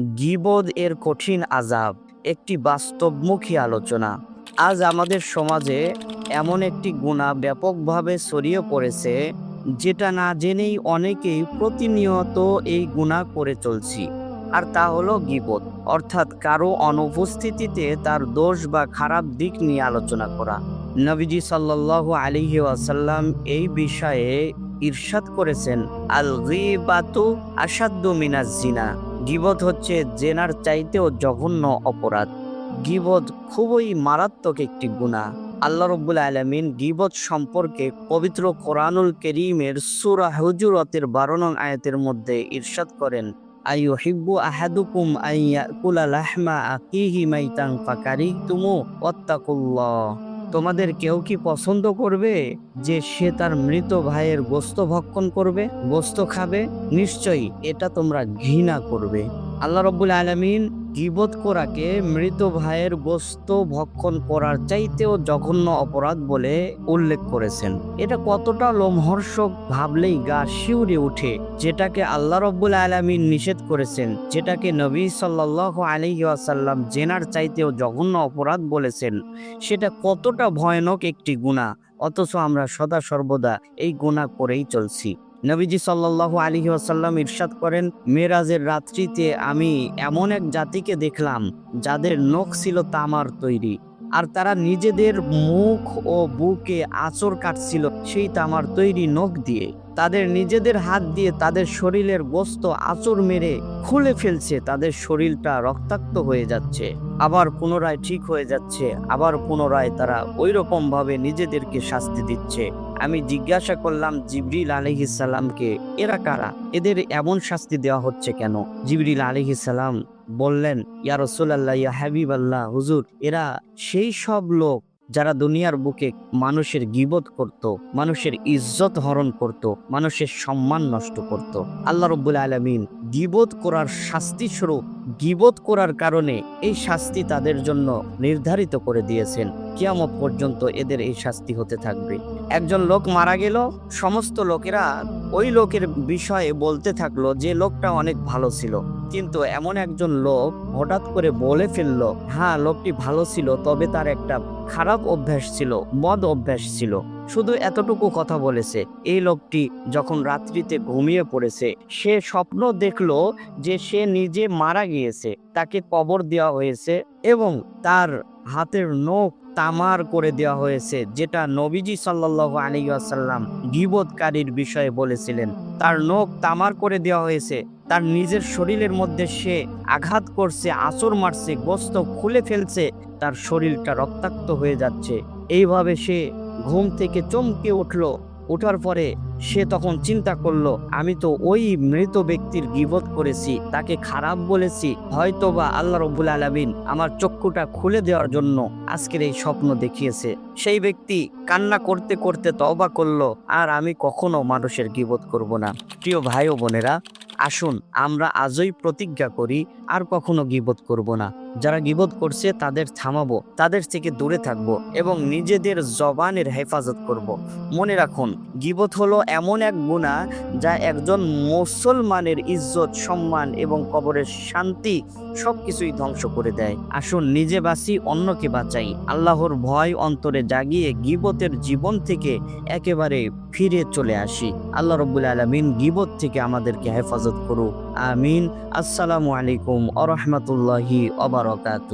গিবদ এর কঠিন আজাব একটি বাস্তবমুখী আলোচনা। আজ আমাদের সমাজে এমন একটি গুণা ব্যাপকভাবে ছড়িয়ে পড়েছে, যেটা না জেনেই অনেকেই প্রতিনিয়ত এই গুণা করে চলছি। আর তা হলো গিবদ, অর্থাৎ কারও অনুপস্থিতিতে তার দোষ বা খারাপ দিক নিয়ে আলোচনা করা। নবীজি সাল্লাল্লাহু আলাইহি ওয়াসাল্লাম এই বিষয়ে ইরশাদ করেছেন, আল গিবাতু আসাদ্দু মিনাজ জিনা। গিবত হচ্ছে জেনার চাইতেও জঘন্য অপরাধ। গিবত খুবই মারাত্মক একটি গুণা আল্লাহ রব্বুল আলমিন গিবত সম্পর্কে পবিত্র কোরআনুল করিমের সুরা হুজুরতের বারো নং আয়াতের মধ্যে ইরশাদ করেন আইয়ু হিব্বু আহাদুকুম আইয়া কুলা লাহমা আকিহি মাইতাং ফাকারি তুমু ওয়াত্তাকুল্লাহ। তোমাদের কেউ কি পছন্দ করবে যে সে তার মৃত ভাইয়ের গোস্ত ভক্ষণ করবে গোস্ত খাবে? নিশ্চয়ই এটা তোমরা ঘৃণা করবে। আল্লাহ রব্বুল আলমিন গিবত করাকে মৃত ভাইয়ের গোস্ত ভক্ষণ করার চাইতেও জঘন্য অপরাধ বলে উল্লেখ করেছেন। এটা কতটা লোমহর্ষক ভাবলেই গা শিউরে উঠে যেটাকে আল্লাহ রব্বুল আলমিন নিষেধ করেছেন, যেটাকে নবী সাল্লাহ আলহি আসাল্লাম জেনার চাইতেও জঘন্য অপরাধ বলেছেন। সেটা কতটা ভয়ানক একটি গুণা অথচ আমরা সদা সর্বদা এই গুণা করেই চলছি। নবীজি সাল্লাহ আলী আসাল্লাম ইরশাদ করেন, মেরাজের রাত্রিতে আমি এমন এক জাতিকে দেখলাম যাদের নখ ছিল তামার তৈরি, আর তারা নিজেদের মুখ ও বুকে আচর কাটছিল সেই তামার তৈরি নখ দিয়ে। তাদের নিজেদের হাত দিয়ে তাদের শরীরের গোস্ত আঁচড় মেরে খুলে ফেলছে, তাদের শরীরটা রক্তাক্ত হয়ে যাচ্ছে। আবার পুনরায় ঠিক হয়ে যাচ্ছে, আবার পুনরায় তারা ওই রকম ভাবে নিজেদেরকে শাস্তি দিচ্ছে। আমি জিজ্ঞাসা করলাম, জিবরিল আলহিসাল্লামকে এরা কারা? এদের এমন শাস্তি দেওয়া হচ্ছে কেন? জিবরিল আলহিসাল্লাম বললেন, ইয়া রসুল্লাহ ইয়া হাবিব আল্লাহ হুজুর, এরা সেই সব লোক যারা দুনিয়ার বুকে মানুষের গিবত করত, মানুষের ইজ্জত হরণ করত, মানুষের সম্মান নষ্ট করত, আল্লাহ রব্বুল আলমিন গিবত করার শাস্তি স্বরূপ গিবত করার কারণে এই শাস্তি তাদের জন্য নির্ধারিত করে দিয়েছেন। কিয়ামত পর্যন্ত এদের এই শাস্তি হতে থাকবে। একজন লোক মারা গেল, সমস্ত লোকেরা ওই লোকের বিষয়ে বলতে থাকল যে লোকটা অনেক ভালো ছিল। কিন্তু এমন একজন লোক হঠাৎ করে বলে ফেলল হ্যাঁ লোকটি ভালো ছিল, তবে তার একটা খারাপ অভ্যাস ছিল মদ অভ্যাস ছিল। শুধু এতটুকু কথা বলেছে, এই লোকটি যখন রাত্রিতে ঘুমিয়ে পড়েছে, সে স্বপ্ন দেখল যে সে নিজে মারা গিয়েছে, তাকে কবর দেওয়া হয়েছে এবং তার হাতের নখ তামার করে দেওয়া হয়েছে, যেটা নবীজি সাল্লাহ আলী আসাল্লাম গিবৎকারীর বিষয়ে বলেছিলেন। তার নখ তামার করে দেওয়া হয়েছে, তার নিজের শরীরের মধ্যে সে আঘাত করছে আচর মারছে, গোস্ত খুলে ফেলছে, তার শরীরটা রক্তাক্ত হয়ে যাচ্ছে। এইভাবে সে ঘুম থেকে চমকে উঠল। ওঠার পরে সে তখন চিন্তা করল, আমি তো ওই মৃত ব্যক্তির গিবত করেছি, তাকে খারাপ বলেছি। হয়তো বা আল্লাহ রব্বুল আলমিন আমার চক্ষুটা খুলে দেওয়ার জন্য আজকের এই স্বপ্ন দেখিয়েছে। সেই ব্যক্তি কান্না করতে করতে তবা করল, আর আমি কখনো মানুষের গিবত করব না। প্রিয় ভাই ও বোনেরা, আসুন আমরা আজই প্রতিজ্ঞা করি আর কখনো গিবত করব না। যারা গিবত করছে, তাদের থামাবো, তাদের থেকে দূরে থাকব এবং নিজেদের জবানের হেফাজত করব। মনে রাখুন, গিবত হলো এমন এক গুণা যা একজন মুসলমানের ইজ্জত, সম্মান এবং কবরের শান্তি সব কিছুই ধ্বংস করে দেয়। আসুন, নিজে বাঁচি, অন্যকে বাঁচাই। আল্লাহর ভয় অন্তরে জাগিয়ে গিবতের জীবন থেকে একেবারে ফিরে চলে আসি। আল্লাহ রব্বুল আলমিন গিবত থেকে আমাদেরকে হেফাজত করুক। আমিন। আসসালামু আলাইকুম আ রহমতুল্লাহি অবরকাত